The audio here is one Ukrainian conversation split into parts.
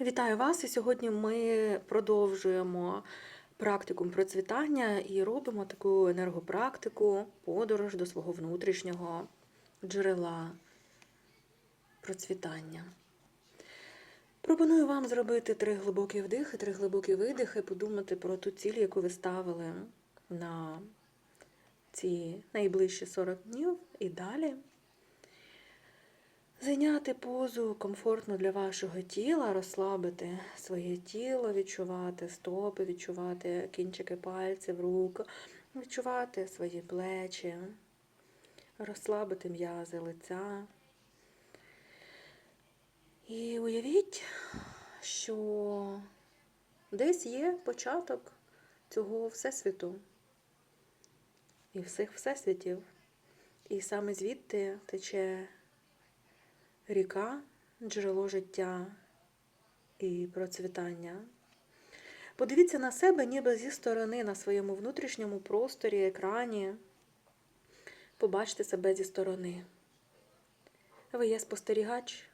Вітаю вас! І сьогодні ми продовжуємо практикум процвітання і робимо таку енергопрактику, подорож до свого внутрішнього джерела процвітання. Пропоную вам зробити три глибокі вдихи, три глибокі видихи, подумати про ту ціль, яку ви ставили на ці найближчі 40 днів і далі. Зайняти позу комфортну для вашого тіла, розслабити своє тіло, відчувати стопи, відчувати кінчики пальців, рук, відчувати свої плечі, розслабити м'язи лиця. І уявіть, що десь є початок цього всесвіту і всіх всесвітів. І саме звідти тече ріка, джерело життя і процвітання. Подивіться на себе, ніби зі сторони на своєму внутрішньому просторі, екрані. Побачте себе зі сторони. Ви є спостерігач.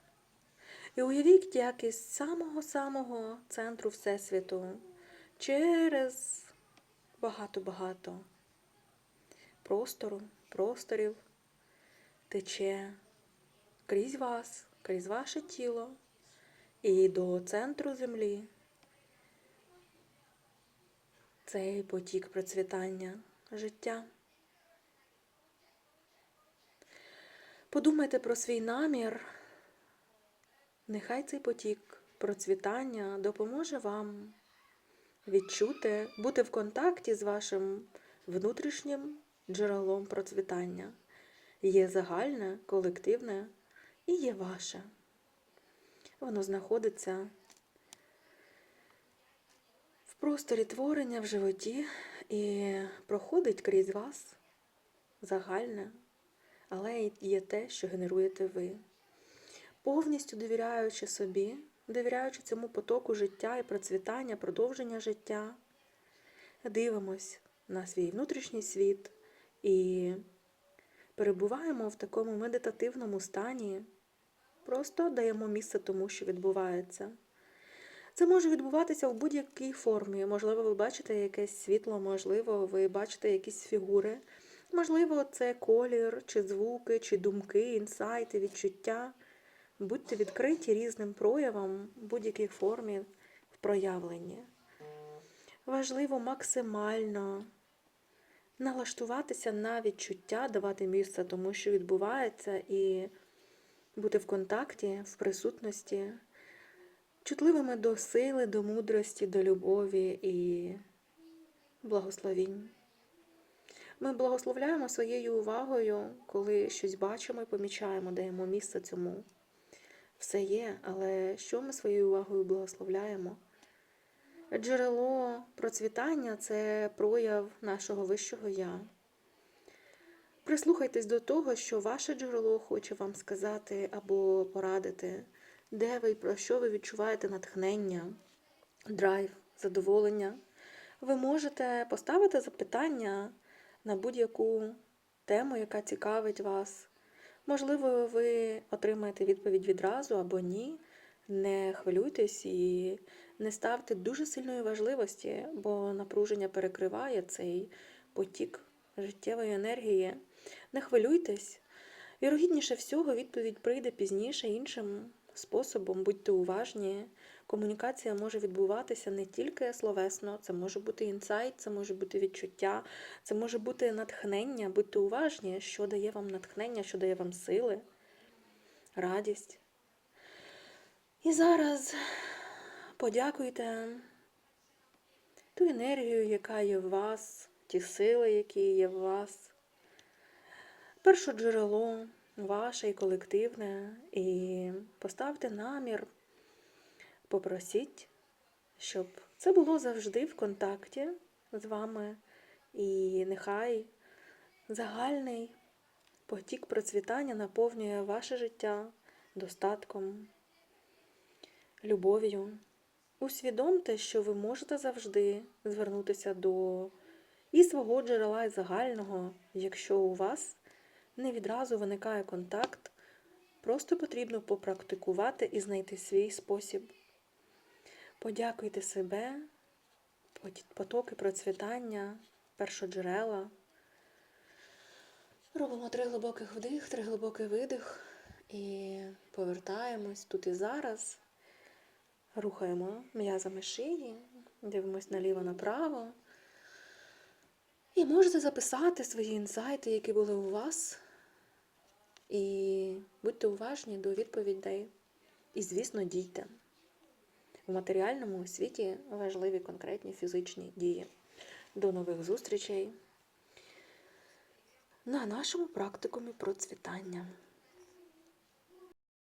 І уявіть, як із самого-самого центру Всесвіту через багато-багато простору, просторів тече крізь вас, крізь ваше тіло і до центру землі. Цей потік процвітання життя. Подумайте про свій намір. Нехай цей потік процвітання допоможе вам відчути, бути в контакті з вашим внутрішнім джерелом процвітання. Є загальне, колективне і є ваше. Воно знаходиться в просторі творення в животі і проходить крізь вас загальне, але є те, що генеруєте ви. Повністю довіряючи собі, довіряючи цьому потоку життя і процвітання, продовження життя, дивимось на свій внутрішній світ і перебуваємо в такому медитативному стані, просто даємо місце тому, що відбувається. Це може відбуватися в будь-якій формі. Можливо, ви бачите якесь світло, можливо, ви бачите якісь фігури. Можливо, це колір, чи звуки, чи думки, інсайти, відчуття. Будьте відкриті різним проявам в будь-якій формі в проявленні. Важливо максимально налаштуватися на відчуття, давати місце тому, що відбувається, і бути в контакті, в присутності, чутливими до сили, до мудрості, до любові і благословінь. Ми благословляємо своєю увагою, коли щось бачимо і помічаємо, даємо місце цьому. Все є, але що ми своєю увагою благословляємо? Джерело процвітання це прояв нашого вищого я. Прислухайтесь до того, що ваше джерело хоче вам сказати або порадити, де ви і про що ви відчуваєте натхнення, драйв, задоволення. Ви можете поставити запитання на будь-яку тему, яка цікавить вас. Можливо, ви отримаєте відповідь відразу або ні. Не хвилюйтесь і не ставте дуже сильної важливості, бо напруження перекриває цей потік життєвої енергії. Не хвилюйтесь. Вірогідніше всього, відповідь прийде пізніше іншим способом, будьте уважні. Комунікація може відбуватися не тільки словесно, це може бути інсайт, це може бути відчуття, це може бути натхнення. Будьте уважні, що дає вам натхнення, що дає вам сили, радість. І зараз подякуйте ту енергію, яка є в вас, ті сили, які є в вас, перше джерело ваше і колективне, і поставте намір, попросіть, щоб це було завжди в контакті з вами, і нехай загальний потік процвітання наповнює ваше життя достатком любов'ю. Усвідомте, що ви можете завжди звернутися до і свого джерела, загального, якщо у вас не відразу виникає контакт, просто потрібно попрактикувати і знайти свій спосіб. Подякуйте себе, потоки процвітання, першоджерела. Робимо три глибоких вдих, три глибокий видих і повертаємось тут і зараз. Рухаємо м'язами шиї, дивимось наліво-направо. І можете записати свої інсайти, які були у вас. І будьте уважні до відповідей. І, звісно, дійте. У матеріальному світі важливі конкретні фізичні дії. До нових зустрічей на нашому практикумі процвітання.